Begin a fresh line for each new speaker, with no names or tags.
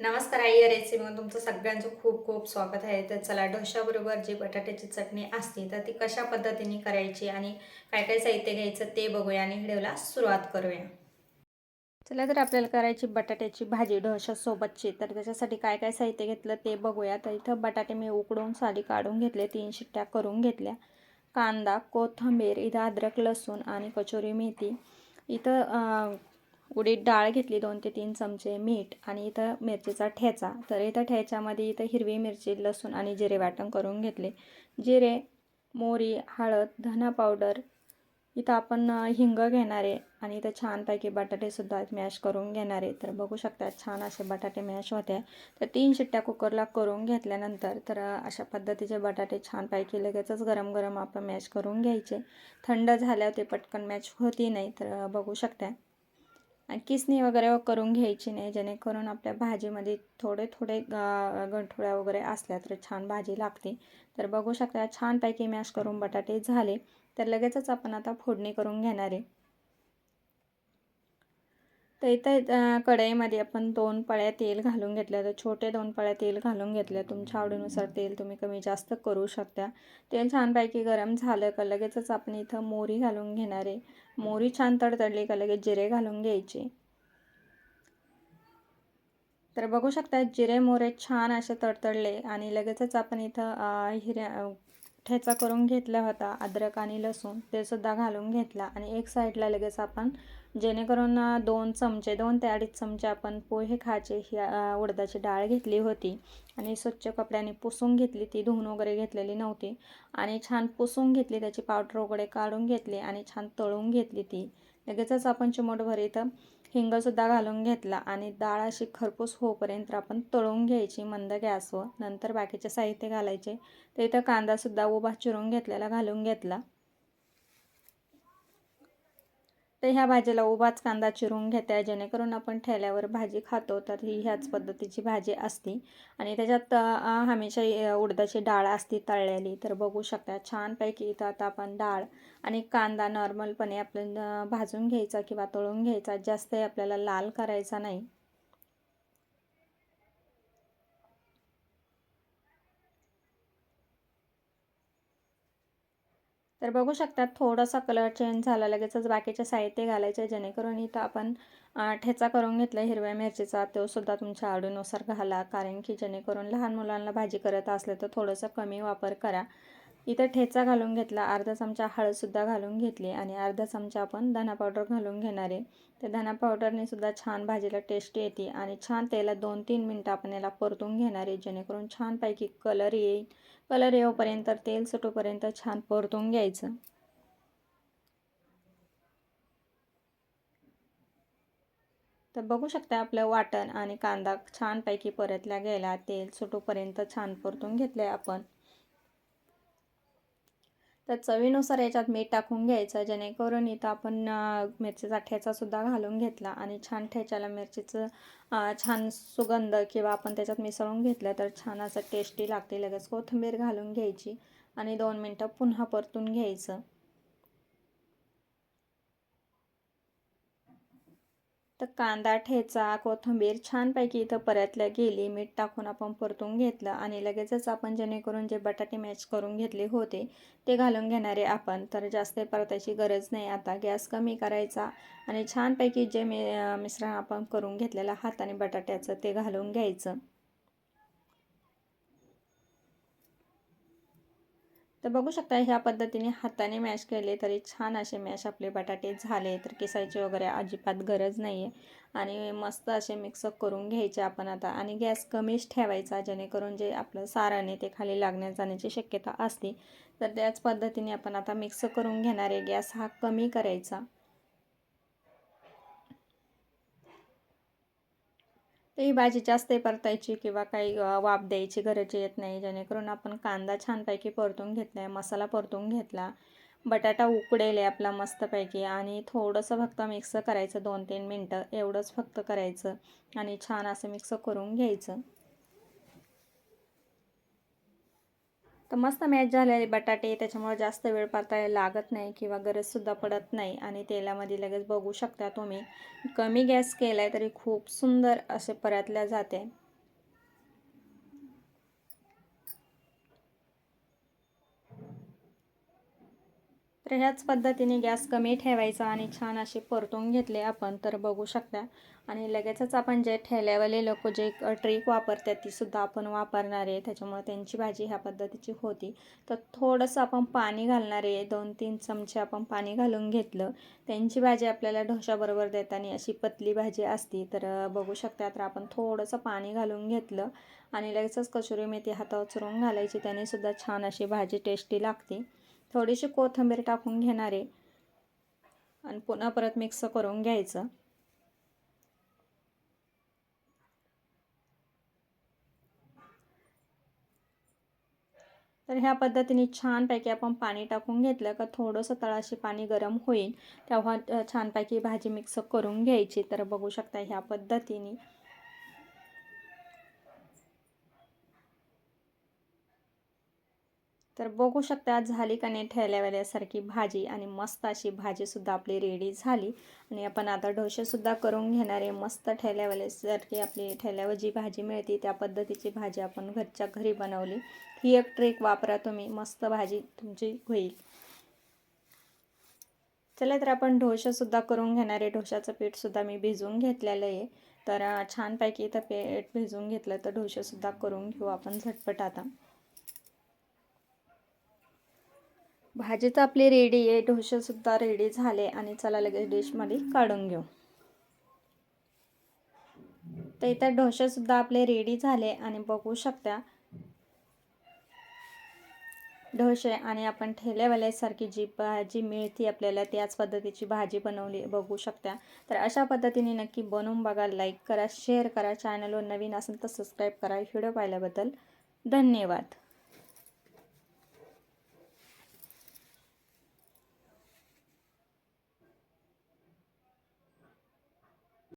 नमस्कार आई या रेसिपीमध्ये तुमचं सगळ्यांचं खूप खूप स्वागत आहे. तर चला ढोशाबरोबर जी बटाट्याची चटणी असते तर ती कशा पद्धतीने करायची आणि काय काय साहित्य घ्यायचं ते बघूया आणि व्हिडिओला सुरुवात करूया. चला तर आपल्याला करायची बटाट्याची भाजी ढोशासोबतची तर त्याच्यासाठी काय काय साहित्य घेतलं ते बघूया. तर इथं बटाटे मी उकडून साली काढून घेतले तीन शिट्ट्या करून घेतल्या. कांदा कोथिंबीर इथं अद्रक लसूण आणि कचोरी मेथी. इथं उडीद डाळ घेतली दोन ते तीन चमचे मीठ आणि इथं मिरचीचा ठेचा. तर इथं ठेच्यामध्ये इथं हिरवी मिरची लसूण आणि जिरे वाटण करून घेतले. जिरे मोरी हळद धना पावडर इथं आपण हिंग घेणार आहे आणि इथं छानपैकी बटाटेसुद्धा मॅश करून घेणार. आहे तर बघू शकता छान असे बटाटे मॅश होते तर तीन शिट्ट्या कुकरला करून घेतल्यानंतर तर अशा पद्धतीचे बटाटे छानपैकी लगेचच गरम गरम आपण मॅश करून घ्यायचे. थंड झाल्यावर ते पटकन मॅच होती नाही तर बघू शकता. आणि किसणी वगैरे करून घ्यायची नाही जेणेकरून आपल्या भाजीमध्ये थोडे थोडे गंठोळ्या वगैरे असल्या तर छान भाजी लागते. तर बघू शकता छानपैकी मॅश करून बटाटे झाले तर लगेचच आपण आता फोडणी करून घेणार आहे. तर इथं कढईमध्ये आपण दोन पळ्या तेल घालून घेतल्या तर छोटे दोन पळ्या तेल घालून घेतल्या. तुमच्या आवडीनुसार तेल तुम्ही कमी जास्त करू शकता. तेल छानपैकी गरम झालं का लगेचच आपण इथं मोहरी घालून घेणार आहे. मोहरी छान तडतडली का लगेच जिरे घालून घ्यायचे. तर बघू शकता जिरे मोरे छान असे तडतडले आणि लगेचच आपण इथं हिऱ्या ठेचा करून घेतला होता अद्रक आणि लसूण ते सुद्धा घालून घेतला आणि एक साईडला लगेच आपण जेणेकरून दोन चमचे दोन ते अडीच चमचे आपण पोहे खायचे ही उडदाची डाळ घेतली होती. आणि स्वच्छ कपड्याने पुसून घेतली ती धुवून वगैरे घेतलेली नव्हती. आणि छान पुसून घेतली त्याची पावडर वगैरे काढून घेतली आणि छान तळून घेतली ती. लगेचच आपण चिमटभर इथं हिंगसुद्धा घालून घेतला आणि डाळ अशी खरपूस होईपर्यंत आपण तळून घ्यायची मंद गॅसवर. नंतर बाकीचे साहित्य घालायचे. तर इथं कांदासुद्धा उभा चिरून घेतलेला घालून घेतला. तर ह्या भाजीला उभाच कांदा चिरून घेते. जेणेकरून आपण ठेल्यावर भाजी खातो तर ही ह्याच पद्धतीची भाजी असते. आणि त्याच्यात हमेशा उडदाची डाळ असते तळलेली. तर बघू शकता छानपैकी इथं आता आपण डाळ आणि कांदा नॉर्मलपणे आपण भाजून घ्यायचा किंवा तळून घ्यायचा. जास्त आपल्याला लाल करायचा नाही. तर बघू शकतात थोडासा कलर चेंज झाला लगेचच बाकीचे साहित्य घालायचे जेणेकरून इथं आपण ठेचा करून घेतला हिरव्या मिरचीचा. तो सुद्धा तुमच्या आवडीनुसार घाला कारण की जेणेकरून लहान मुलांना भाजी करत असले तर थोडंसं कमी वापर करा. इथं ठेचा घालून घेतला अर्धा चमचा हळदसुद्धा घालून घेतली आणि अर्धा चमचा आपण धना पावडर घालून घेणार आहे. तर धना पावडरने सुद्धा छान भाजीला टेस्ट येते आणि छान त्याला दोन तीन मिनटं आपण याला परतून घेणार आहे जेणेकरून छानपैकी कलर येईल. कलर येऊपर्यंत तेल सुटूपर्यंत छान परतून घ्यायचं. तर बघू शकता आपलं वाटण आणि कांदा छानपैकी परतला गेला. तेल सुटूपर्यंत छान परतून घेतलं आपण. तर चवीनुसार याच्यात मीठ टाकून घ्यायचं जेणेकरून इथं आपण मिरचीचा ठेचासुद्धा घालून घेतला आणि छान ठेच्याला मिरचीचं छान सुगंध किंवा आपण त्याच्यात मिसळून घेतलं तर छान असं टेस्टी लागते. लगेच कोथिंबीर घालून घ्यायची आणि दोन मिनटं पुन्हा परतून घ्यायचं. तर कांदा ठेचा कोथिंबीर छानपैकी इथं परतल्या गेली. मीठ टाकून आपण परतून घेतलं आणि लगेचच आपण जेणेकरून जे बटाटे मॅच करून घेतले होते ते घालून घेणारे आपण. तर जास्त परतायची गरज नाही आता. गॅस कमी करायचा आणि छानपैकी जे मी मिश्रण आपण करून घेतलेलं हाताने बटाट्याचं ते घालून घ्यायचं. तर बघू शकता ह्या पद्धतीने हाताने मॅश केले तरी छान असे मॅश आपले बटाटे झाले तर किसायची वगैरे अजिबात गरज नाही आहे आणि मस्त असे मिक्स करून घ्यायचे आपण आता. आणि गॅस कमीच ठेवायचा जेणेकरून जे आपलं सारण आहे ते खाली लागण्या जाण्याची शक्यता असते तर त्याच पद्धतीने आपण आता मिक्स करून घेणारे गॅस हा कमी करायचा. तर ही भाजी जास्त परतायची किंवा काही वाफ द्यायची गरज येत नाही. जेणेकरून आपण कांदा छानपैकी परतून घेतला आहे मसाला परतून घेतला बटाटा उकडेल आहे आपला मस्तपैकी आणि थोडंसं फक्त मिक्स करायचं दोन तीन मिनटं एवढंच फक्त करायचं आणि छान असं मिक्स करून घ्यायचं. तर मस्त मॅच झालेले बटाटे त्याच्यामुळे जास्त वेळ परतायला लागत नाही किंवा गरजसुद्धा पडत नाही. आणि तेलामध्ये लगेच बघू शकता तुम्ही. कमी गॅस केला आहे तरी खूप सुंदर असे परतल्या जाते. तर ह्याच पद्धतीने गॅस कमी ठेवायचा आणि छान असे परतून घेतले आपण तर बघू शकता. आणि लगेचच आपण जे ठेल्यावाले लोक जे ट्रिक वापरतात तीसुद्धा आपण वापरणार आहे. त्याच्यामुळे त्यांची भाजी ह्या पद्धतीची होती. तर थोडंसं आपण पाणी घालणार आहे. दोन तीन चमचे आपण पाणी घालून घेतलं. त्यांची भाजी आपल्याला ढोशाबरोबर देताना अशी पतली भाजी असती तर बघू शकता. तर आपण थोडंसं पाणी घालून घेतलं आणि लगेचच कसुरी मेथी हातावर चुरून घालायची. त्यानेसुद्धा छान अशी भाजी टेस्टी लागते. थोडीशी कोथिंबीर टाकून घेणार आहे. आणि पुन्हा परत मिक्स करून घ्यायचं. तर ह्या पद्धतीने छानपैकी आपण पाणी टाकून घेतलं का थोडंसं तळाशी पाणी गरम होईल तेव्हा छानपैकी भाजी मिक्स करून घ्यायची. तर बघू शकता ह्या पद्धतीने. तर बघू शकता झाली का नाही ठेल्यावाल्यासारखी भाजी आणि मस्त अशी भाजीसुद्धा आपली रेडी झाली. आणि आपण आता ढोसेसुद्धा करून घेणारे मस्त ठेल्यावाल्यासारखी आपली ठेल्यावर जी भाजी मिळते त्या पद्धतीची भाजी आपण घरच्या घरी बनवली. ही एक ट्रिक वापरा तुम्ही. मस्त भाजी तुमची होईल. चला तर आपण ढोसेसुद्धा करून घेणारे ढोशाचं पीठसुद्धा मी भिजवून घेतलेलं आहे. तर छानपैकी इथं पेठ भिजवून घेतलं तर ढोसेसुद्धा करून घेऊ आपण झटपट आता. भाजी तर आपली रेडी आहे. ढोसेसुद्धा रेडी झाले. आणि चला लगेच डिशमध्ये काढून घेऊ. तर इथं ढोसेसुद्धा आपले रेडी झाले. आणि बघू शकता. ढोसे आणि आपण ठेलेवाल्यासारखी जी भाजी मिळते आपल्याला त्याच पद्धतीची भाजी बनवली बघू शकता. तर अशा पद्धतीने नक्की बनवून बघा लाईक करा शेअर करा. चॅनलवर नवीन असेल तर सबस्क्राईब करा. व्हिडिओ पाहिल्याबद्दल धन्यवाद.